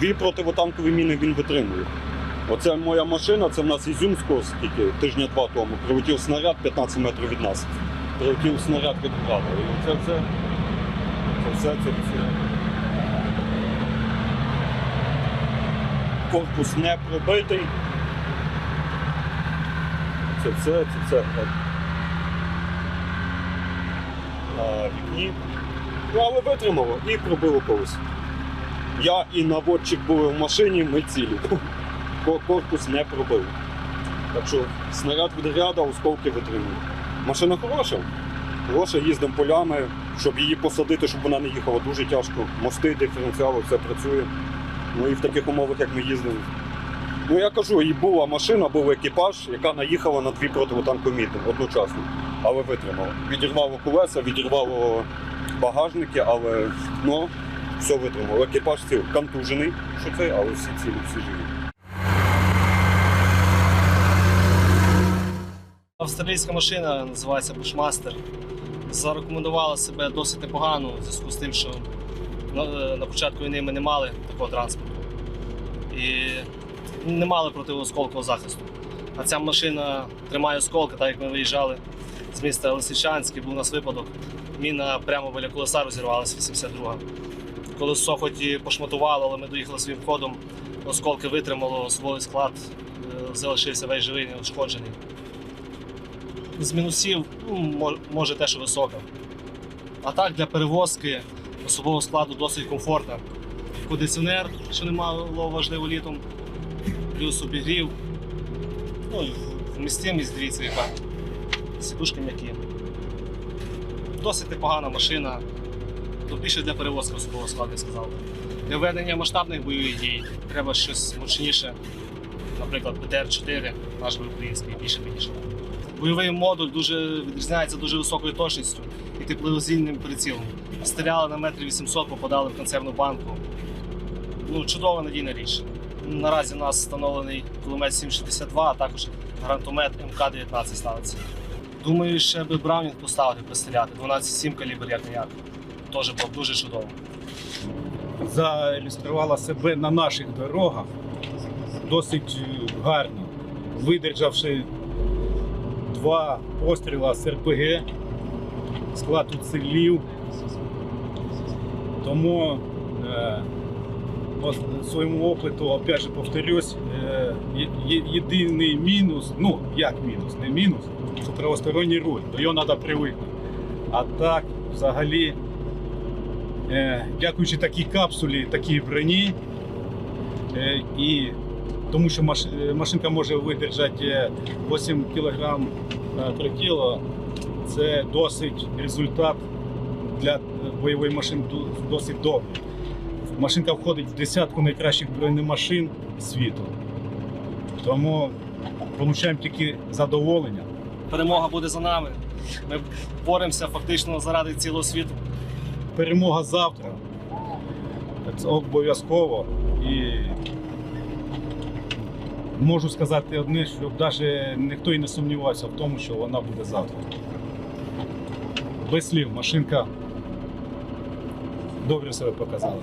Дві противотанкові міни він витримує. Оце моя машина, це в нас Ізюмського скільки, тижня два тому. Прилетів снаряд 15 метрів від нас. Прилетів снаряд від града. І це все. Це все, це все. Корпус не пробитий. Це все, це все. На вікні. Ну, але витримало і пробило колись. Я і наводчик були в машині, ми цілі. Корпус не пробив. Так що снаряд від ряда, осколки витримує. Машина хороша. Хороша, їздимо полями, щоб її посадити, щоб вона не їхала дуже тяжко. Мости, диференціали, все працює. Ну і в таких умовах, як ми їздимо. Ну я кажу, і була машина, був екіпаж, яка наїхала на дві противотанкові міни одночасно, але витримала. Відірвало колеса, відірвало багажники, але ну, все витримало. Екіпаж ціл контужений, що це, але всі цілі, всі живі. Австралійська машина називається Bushmaster. Зарекомендувала себе досить непогано в зв'язку з тим, що на, початку війни ми не мали такого транспорту і не мали протиосколкового захисту. А ця машина тримає осколки, так як ми виїжджали з міста Лисичанське, був у нас випадок. Міна прямо біля колеса розірвалася 82 Колесо хоч і пошматувало, але ми доїхали своїм ходом. Осколки витримало, особовий склад е, залишився весь живий, неушкоджений. З мінусів ну, може те, що висока. А так для перевозки особового складу досить комфортно. Кондиціонер, що немало важливо літом, плюс обігрів. Ну вмістимість, дивіться, яка. Сідушки м'які. Досить непогана машина. Ну, більше для перевозки особового складу, я сказав. Для ведення масштабних бойових дій треба щось мощніше. Наприклад, БТР-4, наш український, більше підійшов. Бойовий модуль дуже відрізняється дуже високою точністю і тепловізійним прицілом. Стріляли на метр 800, попадали в консервну банку. Ну, чудова надійна річ. Наразі у нас встановлений кулемет 762, а також гранатомет МК-19 ставиться. Думаю, ще би Браунінг поставити постріляти. 12,7 калібр як ніяк. Теж було дуже чудово. заілюструвала себе на наших дорогах досить е, гарно, видержавши два постріла з РПГ, склад уцілів. Тому е, по своєму опиту, опять же повторюсь, е, єдиний мінус, ну як мінус, не мінус, це правосторонній руль, до його треба привикнути. А так, взагалі, дякуючи такій капсулі, такій броні, е, і тому що е, машинка може видержати е, 8 кг тротіла, це досить результат для е, бойової машини досить добрий. Машинка входить в десятку найкращих бронемашин світу. Тому отримуємо тільки задоволення. Перемога буде за нами. Ми боремося фактично заради цілого світу. Перемога завтра. Це обов'язково. І можу сказати одне, щоб навіть ніхто і не сумнівався в тому, що вона буде завтра. Без слів, машинка добре себе показала.